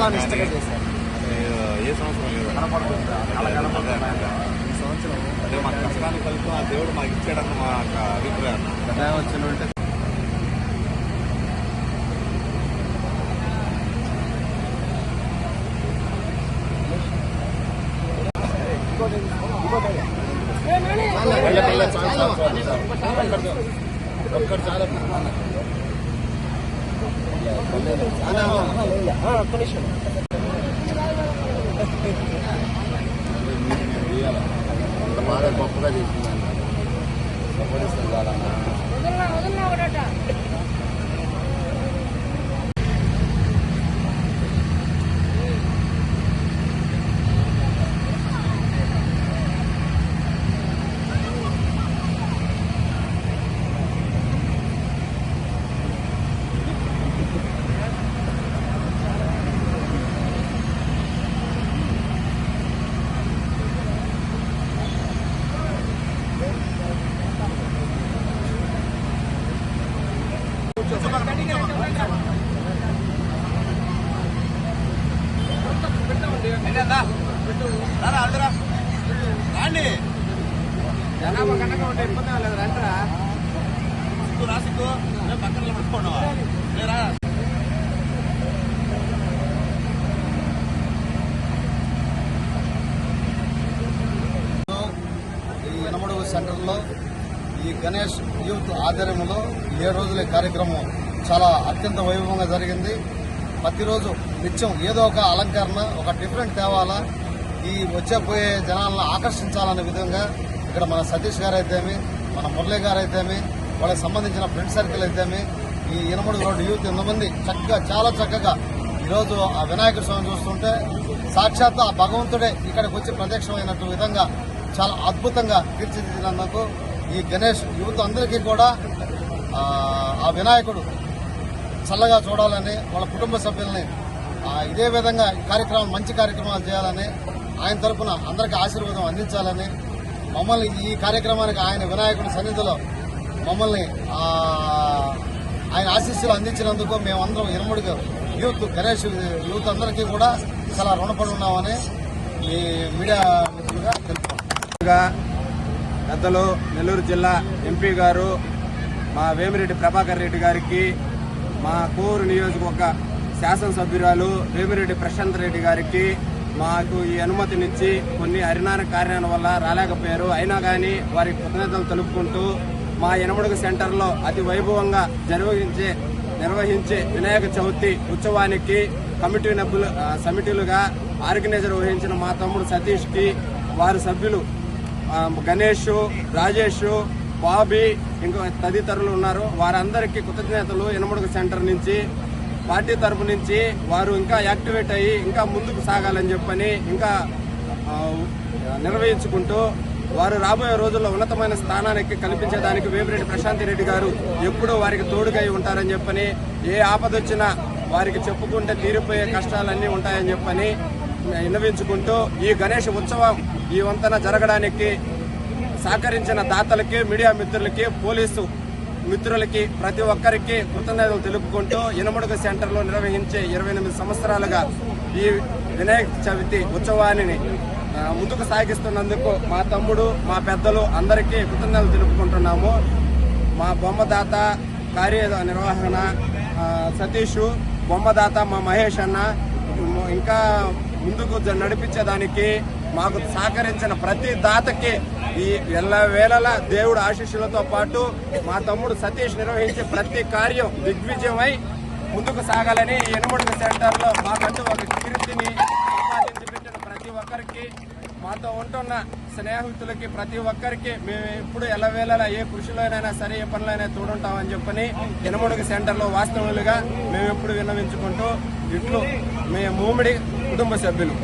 ప్రతిష్టగా చేశారు. ఏ సంవత్సరం లేదు. కనపడుతుంది. అలా కనపడుతుంది. ఆయన. ఈ సంవత్సరం అదే మా కష్టానికి ఫలితం ఆ దేవుడు మాకు ఇచ్చాడన్న మా అభిప్రాయం. పెద్ద వచ్చిన ఉంటే అంత బాగా గొప్పగా చేసింది సపోర్టిస్తాను కాదన్నా పక్కన లేరా ఈ సెంటర్లో ఈ గణేష్ యూత్ ఆధ్వర్యంలో ఏ రోజుల కార్యక్రమం చాలా అత్యంత వైభవంగా జరిగింది. ప్రతిరోజు నిత్యం ఏదో ఒక అలంకరణ ఒక డిఫరెంట్ తేవాలా. ఈ వచ్చే పోయే జనాలను ఆకర్షించాలనే విధంగా ఇక్కడ మన సతీష్ గారు అయితేమి మన మురళీ గారు అయితేమి వాళ్ళకి సంబంధించిన ఫ్రెండ్ సర్కిల్ అయితేమి ఈ ఇనమడుగు రోడ్డు యూత్ ఎంతమంది చక్కగా చాలా చక్కగా ఈరోజు ఆ వినాయకుడి స్వామి చూస్తుంటే సాక్షాత్ ఆ భగవంతుడే ఇక్కడికి వచ్చి ప్రత్యక్షమైనట్టు విధంగా చాలా అద్భుతంగా తీర్చిదిద్దినందుకు ఈ గణేష్ యూత్ అందరికీ కూడా ఆ, వినాయకుడు చల్లగా చూడాలని వాళ్ళ కుటుంబ సభ్యుల్ని ఇదే విధంగా కార్యక్రమం మంచి కార్యక్రమాలు చేయాలని ఆయన తరపున అందరికీ ఆశీర్వాదం అందించాలని మమ్మల్ని ఈ కార్యక్రమానికి ఆయన వినాయకుడి సన్నిధిలో మమ్మల్ని ఆయన ఆశీస్సులు అందించినందుకు మేమందరం ఇరుముడిగా యూత్ గణేష్ యూత్ అందరికీ కూడా చాలా రుణపడి ఉన్నామని ఈ మీడియా మిత్రులుగా తెలుపుతున్నాం. పెద్దలు నెల్లూరు జిల్లా ఎంపీ గారు మా వేమిరెడ్డి ప్రభాకర్ రెడ్డి గారికి మా కోరు నియోజకవర్గ శాసనసభ్యురాలు వేమిరెడ్డి ప్రశాంత్ రెడ్డి గారికి మాకు ఈ అనుమతినిచ్చి కొన్ని హరినాన కార్యాల వల్ల రాలేకపోయారు. అయినా కానీ వారికి కృతజ్ఞతలు తెలుపుకుంటూ మా యనమడుగు సెంటర్లో అతి వైభవంగా నిర్వహించే నిర్వహించే వినాయక చవితి ఉత్సవానికి కమిటీ నబ్బులు సమిటీలుగా ఆర్గనైజర్ వహించిన మా తమ్ముడు సతీష్కి వారి సభ్యులు గణేష్ రాజేష్ బాబీ ఇంకా తదితరులు ఉన్నారు. వారందరికీ కృతజ్ఞతలు యనమడుగు సెంటర్ నుంచి. పార్టీ తరపు నుంచి వారు ఇంకా యాక్టివేట్ అయ్యి ఇంకా ముందుకు సాగాలని చెప్పని ఇంకా నిర్వహించుకుంటూ వారు రాబోయే రోజుల్లో ఉన్నతమైన స్థానానికి కల్పించేదానికి వేమిరెడ్డి ప్రశాంతి రెడ్డి గారు ఎప్పుడూ వారికి తోడుగా ఉంటారని చెప్పని ఏ ఆపదొచ్చినా వారికి చెప్పుకుంటే తీరిపోయే కష్టాలన్నీ ఉంటాయని చెప్పని విన్నవించుకుంటూ ఈ గణేష్ ఉత్సవం ఈ వంతన జరగడానికి సహకరించిన దాతలకి మీడియా మిత్రులకి పోలీసు మిత్రులకి ప్రతి ఒక్కరికి కృతజ్ఞతలు తెలుపుకుంటూ ఇనమడుగు సెంటర్లో నిర్వహించే ఇరవై ఎనిమిది సంవత్సరాలుగా ఈ వినాయక చవితి ఉత్సవాన్ని ముందుకు సాగిస్తున్నందుకు మా తమ్ముడు మా పెద్దలు అందరికీ కృతజ్ఞతలు తెలుపుకుంటున్నాము. మా బొమ్మదాత కార్య నిర్వహణ సతీషు సతీష్ బొమ్మదాత మా మహేష్ అన్న ఇంకా ముందుకు నడిపించేదానికి మాకు సహకరించిన ప్రతి దాతకి ఈ ఎల్ల వేళల దేవుడు ఆశీస్సులతో పాటు మా తమ్ముడు సతీష్ నిర్వహించే ప్రతి కార్యం దిగ్విజయమై ముందుకు సాగాలని ఈ ఎనుమడుగు సెంటర్లో మాకంటూ ఒక కీర్తిని సంపాదించి పెట్టిన ప్రతి ఒక్కరికి మాతో ఉంటున్న స్నేహితులకి ప్రతి ఒక్కరికి మేము ఎప్పుడు ఎల్లవేళలా ఏ కృషిలోనైనా సరే ఏ పనులైనా తోడుంటామని చెప్పని ఎనమడుగు సెంటర్లో వాస్తవులుగా మేము ఎప్పుడు విన్నవించుకుంటూ ఇట్లు మేము మూమిడి కుటుంబ సభ్యులు.